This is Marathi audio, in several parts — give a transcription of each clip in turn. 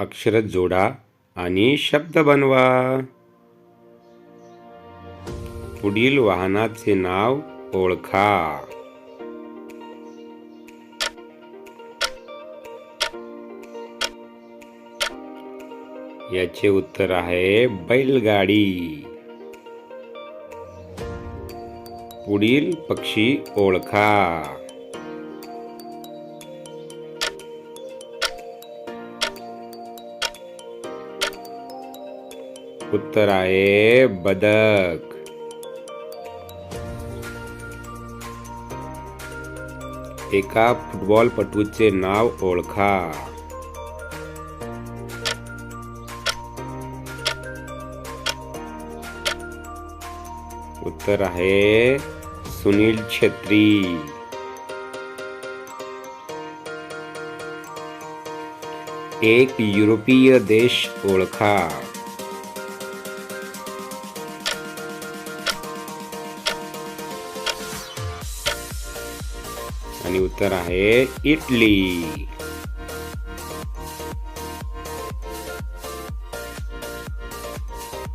अक्षर जोडा आणि शब्द बनवा. पुढील वाहनाचे नाव ओळखा. याचे उत्तर आहे बैलगाडी. पुढील पक्षी ओळखा. उत्तर आहे बदक. एका फुटबॉलपटूचे नाव ओळखा. उत्तर आहे सुनील छेत्री. एक युरोपीय देश ओळखा. आणि उत्तर आहे इटली.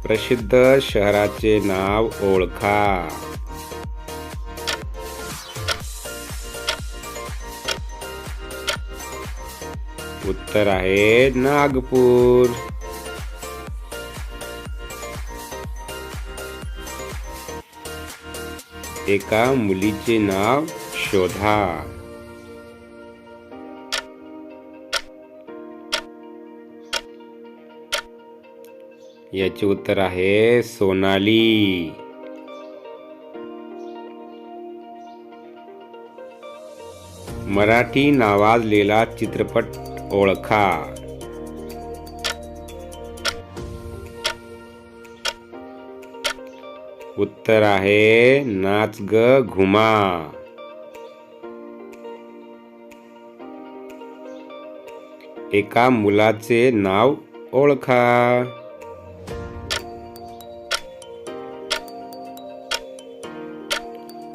प्रसिद्ध शहराचे नाव ओळखा. उत्तर आहे नागपूर. एका मुलीचे नाव शोधा. याचे उत्तर आहे सोनाली. मराठी नावाजलेला चित्रपट ओळखा. उत्तर आहे नाच ग घुमा. एका मुलाचे नाव ओळखा.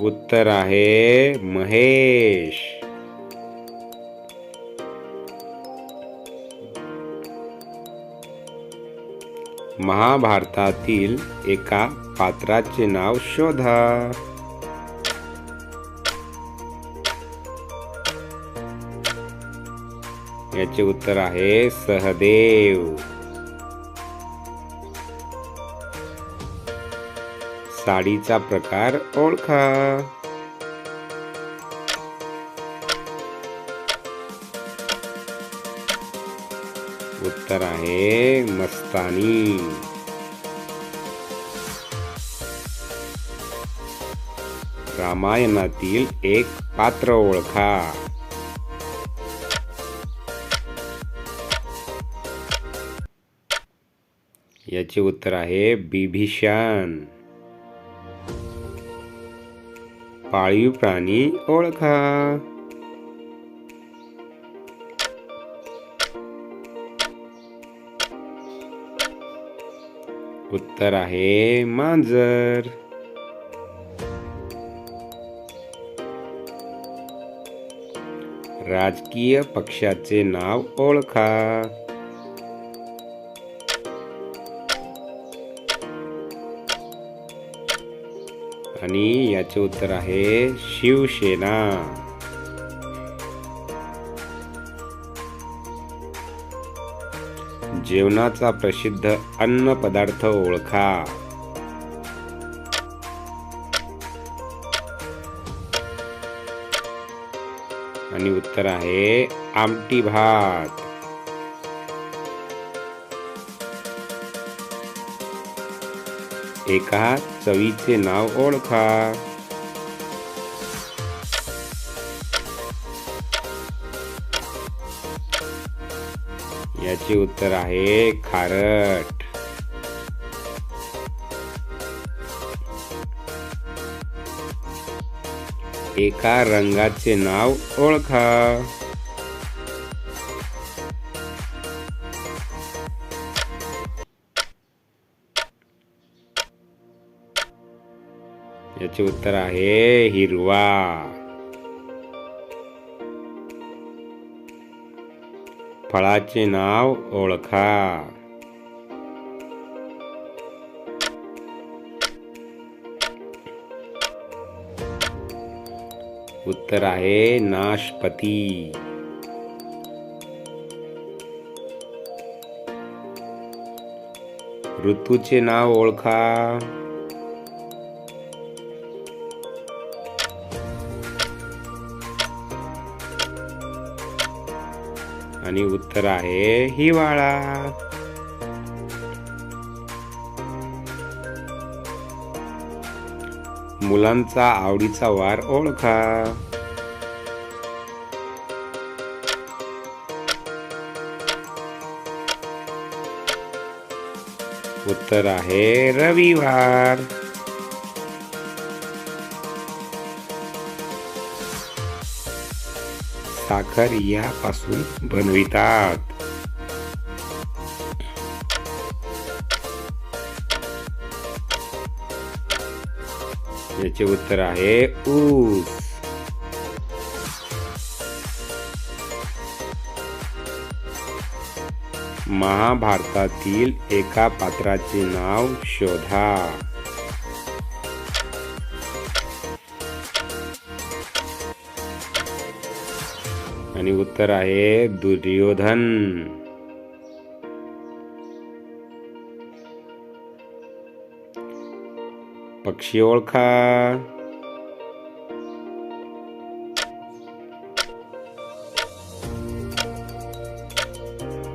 उत्तर आहे महेश. महाभारतातील एका पात्राचे नाव शोधा. याचे उत्तर आहे सहदेव. साडीचा प्रकार ओळखा. उत्तर आहे मस्तानी. रामायणातील एक पात्र ओळखा. याचे उत्तर आहे बिभीषण. पाळीव प्राणी ओळखा. उत्तर आहे मांजर. राजकीय पक्षाचे नाव ओळखा. आणि याचे उत्तर आहे शिवसेना. जेवणाचा प्रसिद्ध अन्न पदार्थ ओळखा. आणि उत्तर आहे आमटी भात. एका चवीचे नाव ओळखा. याचे उत्तर आहे खारट. एका रंगाचे नाव ओळखा. याचे उत्तर आहे हिरवा. फळाचे नाव ओळखा. उत्तर आहे नाशपती. ऋतूचे नाव ओळखा. आणि उत्तर आहे हिवाळा. मुलांचा आवडीचा वार ओळखा. उत्तर आहे रविवार. साखर यापासून बनवितात. याचे उत्तर आहे ऊस. महाभारतातील एका पात्राचे नाव शोधा. आणि उत्तर आहे दुर्योधन. पक्षी ओळखा.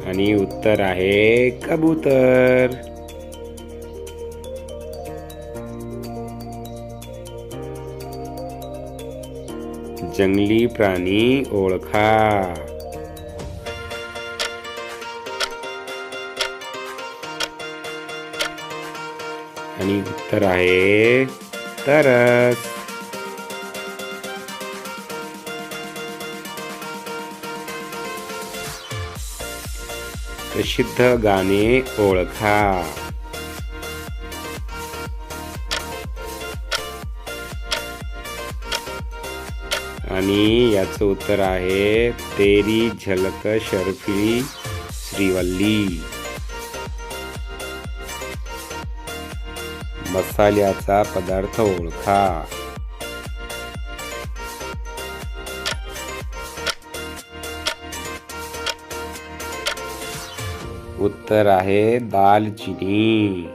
आणि उत्तर आहे कबूतर. जंगली प्राणी ओळखा. आणि उत्तर आहे तरस. प्रसिद्ध गाणे ओळखा. आणि याचं उत्तर आहे तेरी झलक शर्फी श्रीवल्ली. मसाल्याचा पदार्थ ओळखा. उत्तर आहे दालचिनी.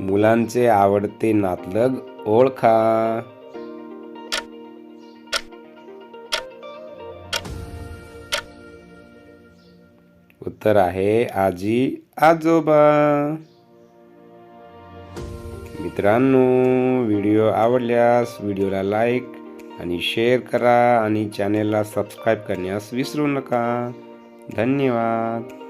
मुलांचे आवडते नातलग ओळखा. उत्तर आहे आजी आजोबा. मित्रांनो व्हिडिओ आवडल्यास व्हिडिओला लाईक आणि शेअर करा आणि चॅनेलला सबस्क्राईब करण्यास विसरू नका. धन्यवाद.